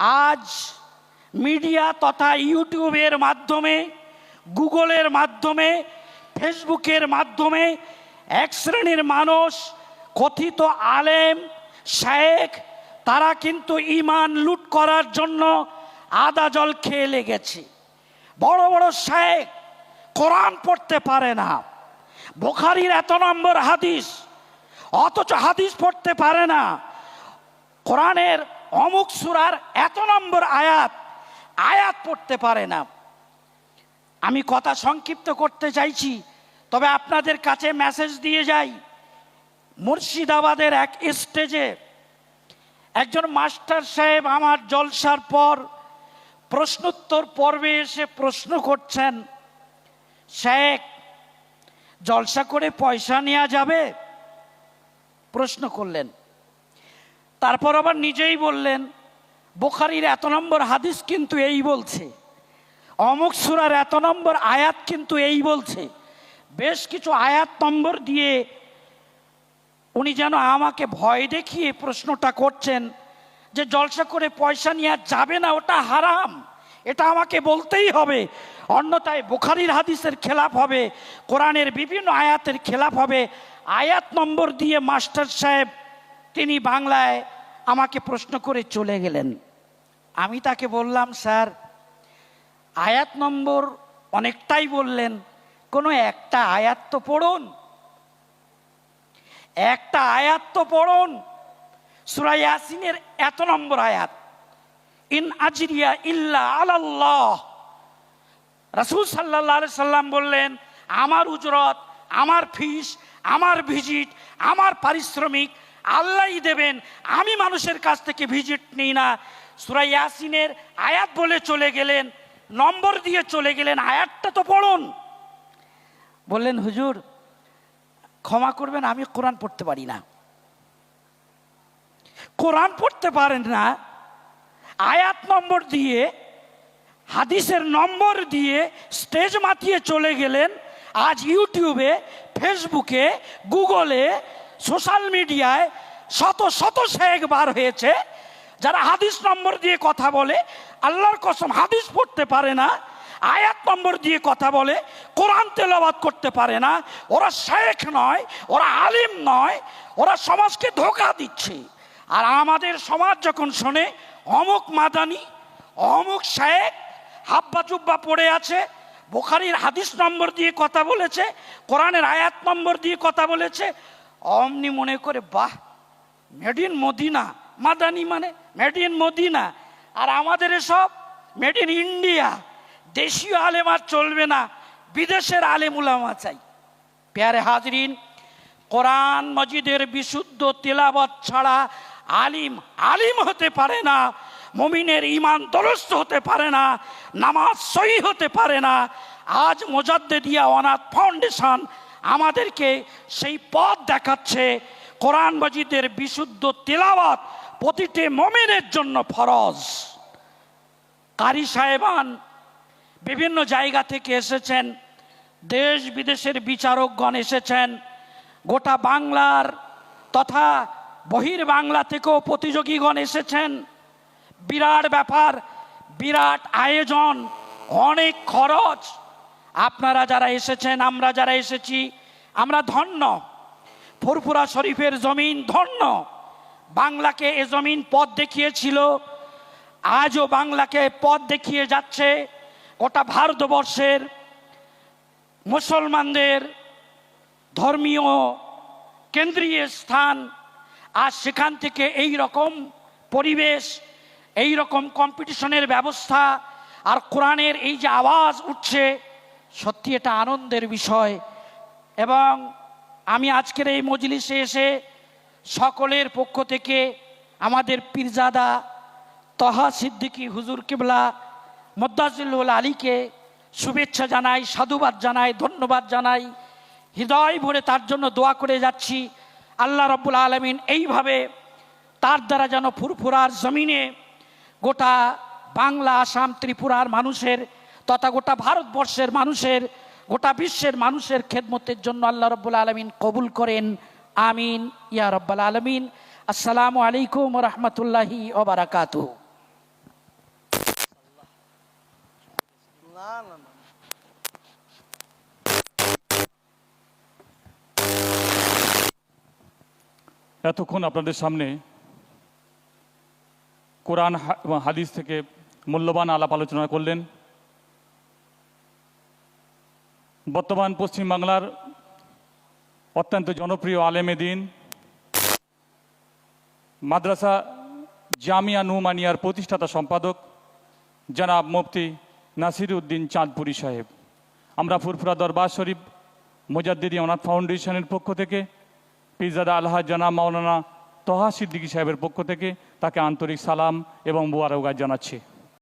আজ মিডিয়া তথা ইউটিউবের মাধ্যমে, গুগলের মাধ্যমে, ফেসবুকের মাধ্যমে এক শ্রেণির মানুষ, কথিত আলেম শেখ তারা কিন্তু ইমান লুট করার জন্য আদা জল খেয়ে লেগেছে। বড় বড় শেখ কোরআন পড়তে পারে না। বোখারির এত নম্বর হাদিস, অথচ হাদিস পড়তে পারে না। কোরআনের অমুক সুরার এত নম্বর আয়াত আয়াত পড়তে পারে না। আমি কথা সংক্ষিপ্ত করতে চাইছি, তবে আপনাদের কাছে মেসেজ দিয়ে যাই। মুর্শিদাবাদের এক স্টেজে একজন মাস্টার সাহেব আমার জলসার পর প্রশ্নোত্তর পর্বে এসে প্রশ্ন করছেন, শেখ, জলসা করে পয়সা নেওয়া যাবে? প্রশ্ন করলেন। তারপর আবার নিজেই বললেন, বোখারির এত নম্বর হাদিস কিন্তু এই বলছে। অমুক সুরার এত নম্বর আয়াত কিন্তু এই বলছে। বেশ কিছু আয়াত নম্বর দিয়ে উনি যেন আমাকে ভয় দেখিয়ে প্রশ্নটা করছেন যে জলসা করে পয়সা নেওয়া যাবে না, ওটা হারাম। এটা আমাকে বলতেই হবে। অন্যথায় বুখারির হাদিসের খেলাপ হবে, কোরআনের বিভিন্ন আয়াতের খেলাপ হবে। আয়াত নম্বর দিয়ে মাস্টার সাহেব তিনি বাংলায় আমাকে প্রশ্ন করে চলে গেলেন। আমি তাকে বললাম, স্যার, আয়াত নম্বর অনেকটাই বললেন, কোনো একটা আয়াত তো পড়ুন। একটা আয়াত তো পড়ুন। সুরা ইয়াসিনের এত নম্বর আয়াত, ইন আজরিয়া ইল্লা আলাল্লাহ। রাসূল আলাইহি সাল্লাম বললেন, আমার উজরত, আমার ফিস, আমার ভিজিট, আমার পারিশ্রমিক আল্লাহই দেবেন, আমি মানুষের কাছ থেকে ভিজিট নিই না। সুরা ইয়াসিনের আয়াত বলে চলে গেলেন, নম্বর দিয়ে চলে গেলেন, আয়াতটা তো পড়ুন। বললেন, হুজুর, ক্ষমা করবেন, আমি কোরআন পড়তে পারি না। কোরআন পড়তে পারেন না, আয়াত নম্বর দিয়ে, হাদিসের নম্বর দিয়ে স্টেজ মাতিয়ে চলে গেলেন, আজ ইউটিউবে ফেসবুকে গুগলে সোশ্যাল মিডিয়ায় শত শত শেখ বার হয়েছে, যারা হাদিস নম্বর দিয়ে কথা বলে, আল্লাহর কসম হাদিস পড়তে পারে না, আয়াত নম্বর দিয়ে কথা বলে, কোরআন তেলাবাদ করতে পারে না, ওরা শেখ নয়, ওরা আলিম নয়, ওরা সমাজকে ধোকা দিচ্ছে। আর আমাদের সমাজ যখন শোনে, অমুক মাদানি, অমুক শেখ, হাব্বা চুব্বা পড়ে আছে, বোখারির হাদিস নম্বর দিয়ে কথা বলেছে, কোরআনের আয়াত নম্বর দিয়ে কথা বলেছে অমনি মনে করে, বাহ মেড ইন মদিনা মাদানি মানে মেড ইন মদিনা আর আমাদের এসব মেড ইন ইন্ডিয়া দেশীয় আলেম আর চলবে না, বিদেশের আলেম উলামা চাই। পেয়ারে হাজরিন, কোরআন মজিদের বিশুদ্ধ তেলাবত ছাড়া আলিম আলিম হতে পারে না, মমিনের ইমান দরস্ত হতে পারে না, নামাজ সই হতে পারে না, আজ মোজাদ্দে দিয়া অনাথ ফাউন্ডেশন আমাদেরকে সেই পথ দেখাচ্ছে কোরআন মজিদের বিশুদ্ধ তেলাওয়াত প্রতিটি মমিনের জন্য ফরজ। কারি সাহেবান বিভিন্ন জায়গা থেকে এসেছেন, দেশ বিদেশের বিচারকগণ এসেছেন, গোটা বাংলার তথা বহির বাংলা থেকেও প্রতিযোগীগণ এসেছেন। বিরাট ব্যাপার, বিরাট আয়োজন, অনেক খরচ। আপনারা যারা এসেছেন, আমরা যারা এসেছি, আমরা ধন্য। ফুরফুরা শরীফের জমিন ধন্য। বাংলাকে এ জমিন পথ দেখিয়েছিল, আজও বাংলাকে পথ দেখিয়ে যাচ্ছে গোটা ভারতবর্ষের মুসলমানদের ধর্মীয় কেন্দ্রীয় স্থান। আর সেখান থেকে এই রকম পরিবেশ, এই রকম কম্পিটিশনের ব্যবস্থা, আর কোরআনের এই যে আওয়াজ উঠছে সত্যি এটা আনন্দের বিষয়। এবং আমি আজকের এই মজলিসে এসে সকলের পক্ষ থেকে আমাদের পীরজাদা তহা সিদ্দিকী হুজুর কিবলা মদ্দাজুল্ল আলীকে শুভেচ্ছা জানাই, সাধুবাদ জানাই, ধন্যবাদ জানাই। হৃদয় ভরে তার জন্য দোয়া করে যাচ্ছি। আল্লাহ রব্বুল আলমিন এইভাবে তার দ্বারা যেন ফুরফুরার জমিনে গোটা বাংলা, আসাম, ত্রিপুরার মানুষের তথা গোটা ভারতবর্ষের মানুষের, গোটা বিশ্বের মানুষের খেদমতের জন্য আল্লাহ রব্বুল আলমিন কবুল করেন। আমিন। ইয়া রব্বাল আলমিন। আসসালামু আলাইকুম রহমতুল্লাহি ওবরাকাত এতক্ষণ আপনাদের সামনে কোরআন হাদিস থেকে মূল্যবান আলাপ আলোচনা করলেন। বর্তমান পশ্চিমবাংলার অত্যন্ত জনপ্রিয় আলেমে দিন, মাদ্রাসা জামিয়া নুমানিয়ার প্রতিষ্ঠাতা সম্পাদক জনাব মুফতি নাসির উদ্দিন চাঁদপুরি সাহেব। আমরা ফুরফুরা দরবার শরীফ মুজাদ্দিদি অনাথ ফাউন্ডেশনের পক্ষ থেকে পিজাদা আলহাজ জনাব মাওলানা তহা সিদ্দিকী সাহেবের পক্ষ থেকে তাকে আন্তরিক সালাম এবং মুবারকবাদ জানাচ্ছি।